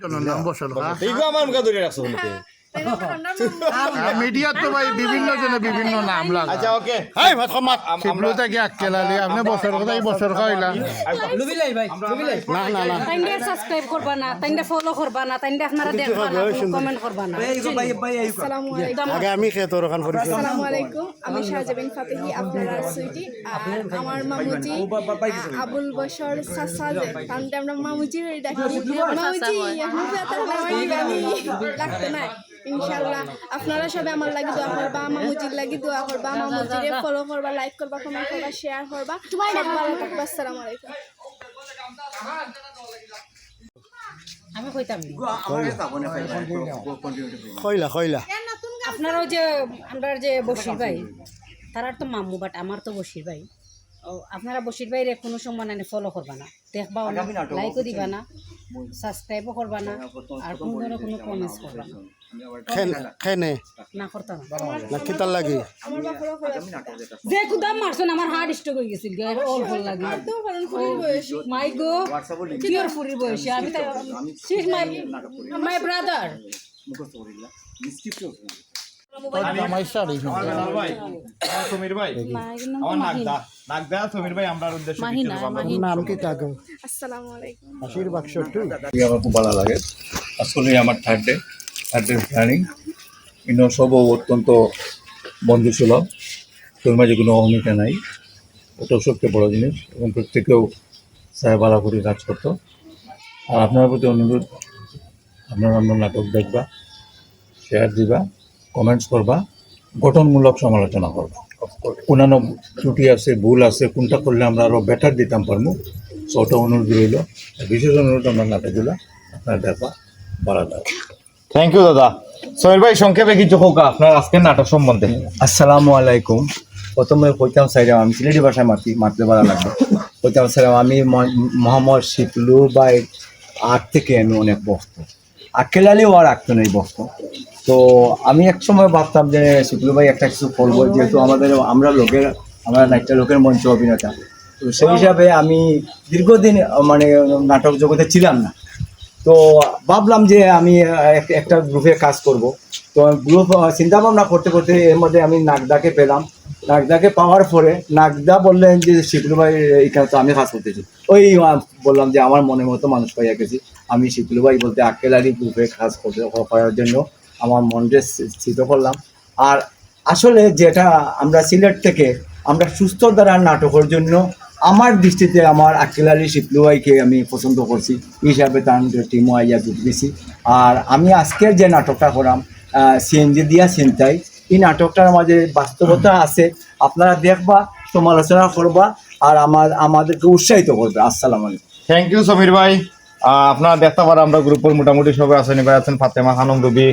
জনের নাম বসল। আমার মুখে ধরে রাখছো তো ভাই বিভিন্ন জনে বিভিন্ন নাম লাগা। আচ্ছা ওকে। হাই ভাত খামাত শিবলু থেকে আক্কেলালি আপনি বছর কথা এই বছর খাইলা না না না। সাবস্ক্রাইব করবা না ফলো করবা না তাইন্ডে আপনারা দেখবা না কমেন্ট করবা না। আসসালামু আলাইকুম। আগে আমি খেয়ে তোর ওখান করেছি আসসালামু আলাইকুম। আমি শাহজাবিন ফাতেহি আপনারা সুইটি। আর আমার মামুজি আবুল বশর সাসাজে তান্তে আমরা মামুজি হয়ে ডাকি। মামুজি আপনি লাগতে নাই ইনশাআল্লাহ আপনারা সবাই আমার লাগি দোয়া করবা আমার মামুজির লাগি দোয়া করবা আমার মামুজিরে ফলো করবা লাইক করবা কমেন্ট করবা শেয়ার করবা। সব ভালো থাকবা আসসালামু আলাইকুম। আমি কইতাম নি। খইলা খইলা আপনারাও যে আমরা যে বসির ভাই তারার তো মাম্মু বাট আমার তো বসির ভাই। আপনারা বসির ভাইরে কোনো সময় না ফলো করবা না। দেখবাও না লাইকও দিবা না সাবস্ক্রাইবও করবা না আর কোনো ধরনের কোনো কমেন্টস করবা না। খেনে না করতা না না। কিতার লাগি। আমার যে কুদাম মারছন আমার হার্ট স্ট্রোক হয়ে গেছিল গে অল ভালো লাগে। তো কারণ ফুরির বয়স। মাই গো কিওর ফুরির বয়সে? আমি তো মাই মাই ব্রাদার ভালো লাগে। আসলে আমার third day third day planning ইনো সব অত্যন্ত বন্ধুসুলভ। তোর মাঝে কোনো অহমিকা নাই। ওটাও সবচেয়ে বড় জিনিস এবং প্রত্যেকেও সাহেব ভালো করে কাজ করতো। আর আপনার প্রতি অনুরোধ আপনার আমরা নাটক দেখবা শেয়ার দিবা। কমেন্টস করবা গঠনমূলক সমালোচনা করবা। অন্যান্য ত্রুটি আছে ভুল আছে কোনটা করলে আমরা আরও বেটার দিতাম পারব সো ওটা অনুরোধ রইল। বিশেষ অনুরোধ আমরা নাটকগুলো আপনার দেখবা ভালো লাগবে থ্যাংক ইউ দাদা। সমীর ভাই সংক্ষেপে কিছু হোক আপনার আজকের নাটক সম্বন্ধে। আসসালামু আলাইকুম। প্রথমে কইতাম সাইরাম আমি সিলেটি ভাষায় মাতি মাতলে ভালো লাগবে। কইতাম সাইরাম আমি মোহাম্মদ শিপলু বাই আট থেকে আমি অনেক বসত আকেলালিও আর আঁকতো নেই বসত তো আমি এক সময় ভাবতাম যে শিপলু ভাই একটা কিছু করব, যেহেতু আমাদের, আমরা লোকের, আমরা একটা লোকের মঞ্চ অভিনেতা। তো সেই হিসাবে আমি দীর্ঘদিন মানে নাটক জগতে ছিলাম না। তো ভাবলাম যে আমি একটা গ্রুপে কাজ করব। তো গ্রুপ চিন্তা ভাবনা করতে করতে এর মধ্যে আমি নাগদাকে পেলাম। নাগদাকে পাওয়ার পরে, নাগদা বললেন যে শিবলু ভাই, এখানে তো আমি কাজ করতেছি। ওই বললাম যে, আমার মনের মতো মানুষ পাইয়া গেছি। আমি শিবলু ভাই বলতে আকেলারি গ্রুপে কাজ করতে, করার জন্য আমার মনকে স্থিত করলাম। আর আসলে যেটা আমরা সিলেট থেকে আমরা সুস্থ দ্বারা নাটকের জন্য আমার দৃষ্টিতে আমার আকিল আলী শিপলুয়াইকে আমি পছন্দ করছি। হিসাবে তার টিমও আইয়া যোগ আর আমি আজকের যে নাটকটা করাম সিএনজি দিয়া চিন্তাই এই নাটকটার মাঝে বাস্তবতা আছে। আপনারা দেখবা, সমালোচনা করবা, আর আমার, আমাদেরকে উৎসাহিত করবে। আসসালামু আলাইকুম। থ্যাংক ইউ সমীর ভাই। আপনারা দেখতে পারেন আমরা গ্রুপের মোটামুটি সবাই আছেন ভাই আছেন ফাতেমা খানম রবি।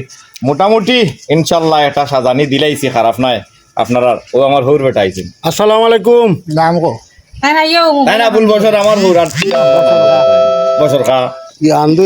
মোটামুটি ইনশাল্লাহ এটা সাজানি দিলাইছি খারাপ নাই। আপনারা ও আমার হৌর বেটা আইছেন আসসালামু আলাইকুম। নাম কো। তাই না ভুল বছর আমার হৌর আর বছর খা। আন্দু